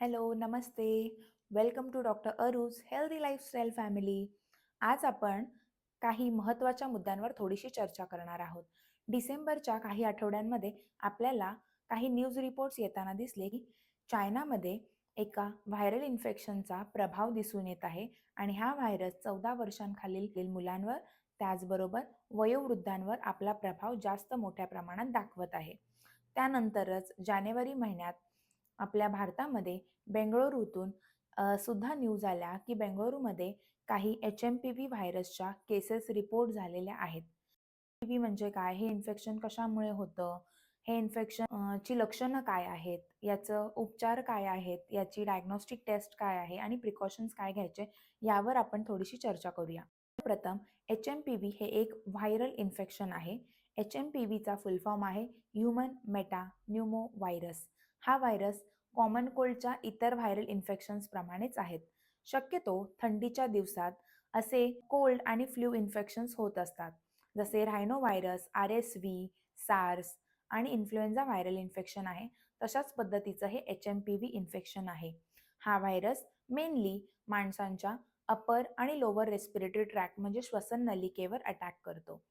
Hello, Namaste. Welcome to doctor Arooj healthy lifestyle family. आज आपण काही महत्त्वाच्या मुद्द्यांवर थोडीशी चर्चा करणार आहोत. डिसेंबरच्या काही आठवड्यांमध्ये आपल्याला काही न्यूज रिपोर्ट्स येताना दिसले, की चायनामध्ये एका व्हायरल इन्फेक्शनचा प्रभाव दिसून येत आहे आणि हा व्हायरस 14 वर्षांखालील मुलांवर, त्याचबरोबर वयोवृद्धांवर आपला प्रभाव जास्त मोठ्या प्रमाणात दाखवत आहे. त्यानंतरच जानेवारी महिन्यात आपल्या भारतामध्ये बेंगळुरूतून सुद्धा न्यूज आल्या, की बेंगळुरूमध्ये काही एच-एम-पी-व्ही व्हायरसच्या केसेस रिपोर्ट झालेल्या आहेत. पी-व्ही म्हणजे काय? हे इन्फेक्शन कशामुळे होतं? हे इन्फेक्शन ची लक्षणं काय आहेत? याचं उपचार काय आहेत? याची डायग्नोस्टिक टेस्ट काय आहे? आणि प्रिकॉशन्स काय घ्यायचे? यावर आपण थोडीशी चर्चा करूया. प्रथम एच-एम-पी-व्ही हे एक व्हायरल इन्फेक्शन आहे. एच-एम-पी-व्हीचा फुल फॉर्म आहे ह्यूमन मेटा न्यूमो व्हायरस. हा व्हायरस कॉमन कोल्डच्या इतर व्हायरल इन्फेक्शन्स प्रमाणेच आहेत. शक्यतो थंडीच्या दिवसात असे कोल्ड आणि फ्लू इन्फेक्शन्स होत असतात. जसे रायनो व्हायरस आर-एस-व्ही, सार्स आणि इन्फ्लुएन्झा व्हायरल इन्फेक्शन आहे. तशाच पद्धतीचं हे एच-एम-पी-व्ही इन्फेक्शन आहे. हा व्हायरस मेनली माणसांच्या अपर आणि लोअर रेस्पिरेटरी ट्रॅक म्हणजे श्वसन नलिकेवर अटॅक करतो.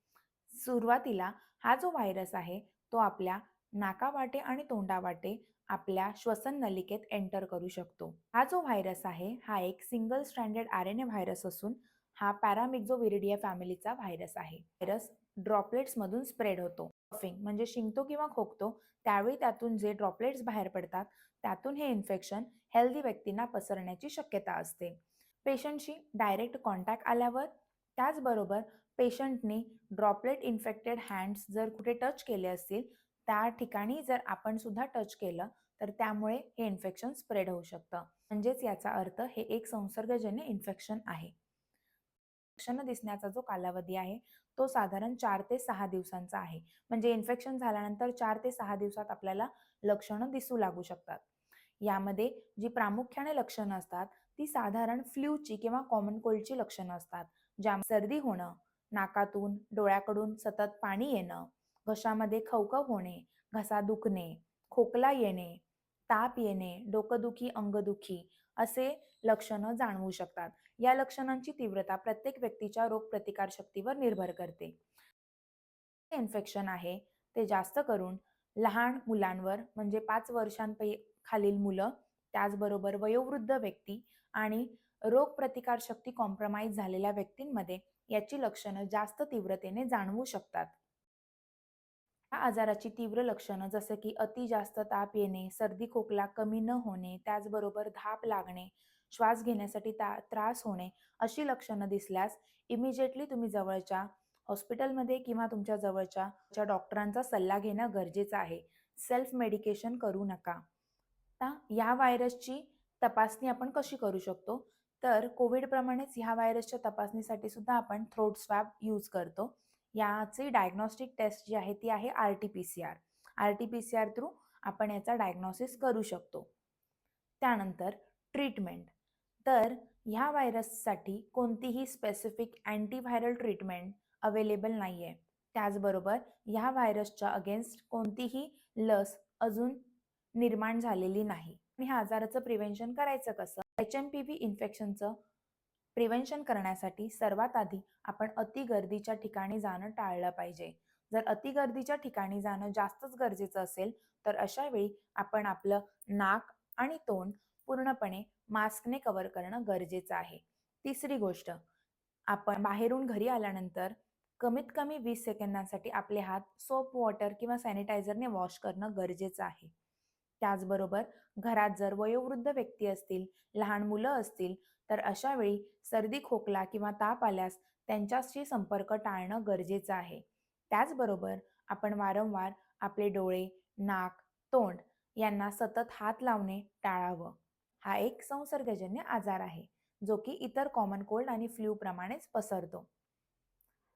सुरुवातीला हा जो व्हायरस आहे, तो आपल्या नाकावाटे आणि तोंडावाटे आपल्या श्वसन नलिकेत एंटर करू शकतो. हा जो व्हायरस आहे, हा एक सिंगल स्ट्रँडेड आर-एन-ए व्हायरस असून हा पॅरामिक्झोविरिडिया फॅमिलीचा व्हायरस आहे. व्हायरस ड्रॉपलेट्समधून स्प्रेड होतो. कफिंग म्हणजे शिंकतो किंवा खोकतो त्यावेळी त्यातून जे ड्रॉपलेट्स बाहेर पडतात, त्यातून हे इन्फेक्शन हेल्दी व्यक्तींना पसरण्याची शक्यता असते. पेशंटशी डायरेक्ट कॉन्टॅक्ट आल्यावर, त्याचबरोबर पेशंटने ड्रॉपलेट इन्फेक्टेड हँड्स जर कुठे टच केले असतील, त्या ठिकाणी जर आपण सुद्धा टच केलं, तर त्यामुळे हे इन्फेक्शन स्प्रेड होऊ शकतं. म्हणजेच याचा अर्थ हे एक संसर्गजन्य इन्फेक्शन आहे. लक्षणं दिसण्याचा जो कालावधी आहे, तो साधारण चार ते सहा दिवसांचा आहे. म्हणजे इन्फेक्शन झाल्यानंतर चार ते सहा दिवसात आपल्याला लक्षणं दिसू लागू शकतात. यामध्ये जी प्रामुख्याने लक्षणं असतात, ती साधारण फ्लूची किंवा कॉमन कोल्डची लक्षणं असतात. ज्या सर्दी होणं, नाकातून, डोळ्याकडून सतत पाणी येणं, घशामध्ये खवखव होणे, घसा दुखणे, खोकला येणे, ताप येणे, डोकदुखी अंगदुखी असे लक्षणं जाणवू शकतात. या लक्षणांची तीव्रता प्रत्येक व्यक्तीच्या रोगप्रतिकारशक्तीवर निर्भर करते. इन्फेक्शन आहे, ते जास्त करून लहान मुलांवर म्हणजे पाच वर्षांपै खालील मुलं, त्याचबरोबर वयोवृद्ध व्यक्ती आणि रोगप्रतिकारशक्ती कॉम्प्रमाइज झालेल्या व्यक्तींमध्ये याची लक्षणं जास्त तीव्रतेने जाणवू शकतात. या आजाराची तीव्र लक्षणं जसं की अति जास्त ताप येणे, सर्दी खोकला कमी न होणे, त्याचबरोबर धाप लागणे, श्वास घेण्यासाठी ता त्रास होणे, अशी लक्षणं दिसल्यास इमिजिएटली तुम्ही जवळच्या हॉस्पिटलमध्ये किंवा तुमच्या जवळच्या डॉक्टरांचा सल्ला घेणं गरजेचं आहे. सेल्फ मेडिकेशन करू नका. आता या व्हायरसची तपासणी आपण कशी करू शकतो? तर कोविडप्रमाणेच ह्या व्हायरसच्या तपासणीसाठी सुद्धा आपण थ्रोट स्वॅब यूज करतो. याची डायग्नोस्टिक टेस्ट जी आहे ती आहे आर-टी-पी-सी-आर. आर-टी-पी-सी-आर थ्रू आपण याचा डायग्नोसिस करू शकतो. त्यानंतर ट्रीटमेंट. तर ह्या व्हायरससाठी कोणतीही स्पेसिफिक अँटीव्हायरल ट्रीटमेंट अवेलेबल नाही आहे त्याचबरोबर ह्या व्हायरसच्या अगेन्स्ट कोणतीही लस अजून निर्माण झालेली नाही. आणि ह्या आजाराचं प्रिव्हेन्शन करायचं कसं? एच-एम-पी-व्ही इन्फेक्शनचं प्रिव्हेन्शन करण्यासाठी सर्वात आधी आपण अति गर्दीच्या ठिकाणी जाणं टाळलं पाहिजे. जर अति गर्दीच्या ठिकाणी जाणं जास्तच गरजेचं असेल, तर अशा वेळी आपण आपलं नाक आणि तोंड पूर्णपणे मास्कने कव्हर करणं गरजेचं आहे. तिसरी गोष्ट, आपण बाहेरून घरी आल्यानंतर कमीत कमी वीस सेकंदांसाठी आपले हात सोप वॉटर किंवा सॅनिटायझरने वॉश करणं गरजेचं आहे. त्याचबरोबर घरात जर वयोवृद्ध व्यक्ती असतील, लहान मुलं असतील, तर अशा वेळी सर्दी, खोकला किंवा ताप आल्यास त्यांच्याशी संपर्क टाळणं गरजेचं आहे. त्याचबरोबर आपण वारंवार आपले डोळे, नाक, तोंड यांना सतत हात लावणे टाळावं. हा एक संसर्गजन्य आजार आहे, जो की इतर कॉमन कोल्ड आणि फ्ल्यू प्रमाणेच पसरतो.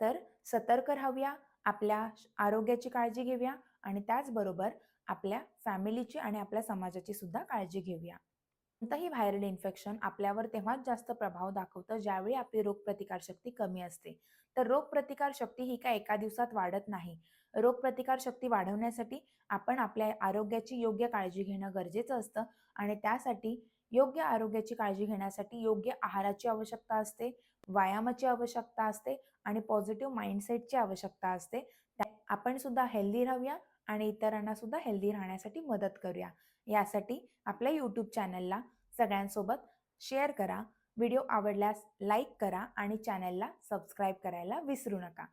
तर सतर्क राहूया, आपल्या आरोग्याची काळजी घेऊया आणि त्याचबरोबर आपल्या फॅमिलीची आणि आपल्या समाजाची सुद्धा काळजी घेऊया. कोणतंही व्हायरल इन्फेक्शन आपल्यावर तेव्हाच जास्त प्रभाव दाखवतं, ज्यावेळी आपली रोगप्रतिकारशक्ती कमी असते. तर रोगप्रतिकारशक्ती ही काय एका दिवसात वाढत नाही. रोगप्रतिकारशक्ती वाढवण्यासाठी आपण आपल्या आरोग्याची योग्य काळजी घेणं गरजेचं असतं आणि त्यासाठी योग्य आरोग्याची काळजी घेण्यासाठी योग्य आहाराची आवश्यकता असते व्यायामाची आवश्यकता असते आणि पॉझिटिव्ह माइंडसेटची आवश्यकता असते त्या- आपण सुद्धा हेल्दी राहूया आणि इतरांना सुद्धा हेल्दी राहण्यासाठी मदत करूया. यासाठी आपल्या यूट्यूब चॅनलला सगळ्यांसोबत शेअर करा. व्हिडिओ आवडल्यास लाईक करा आणि चॅनलला सबस्क्राईब करायला विसरू नका.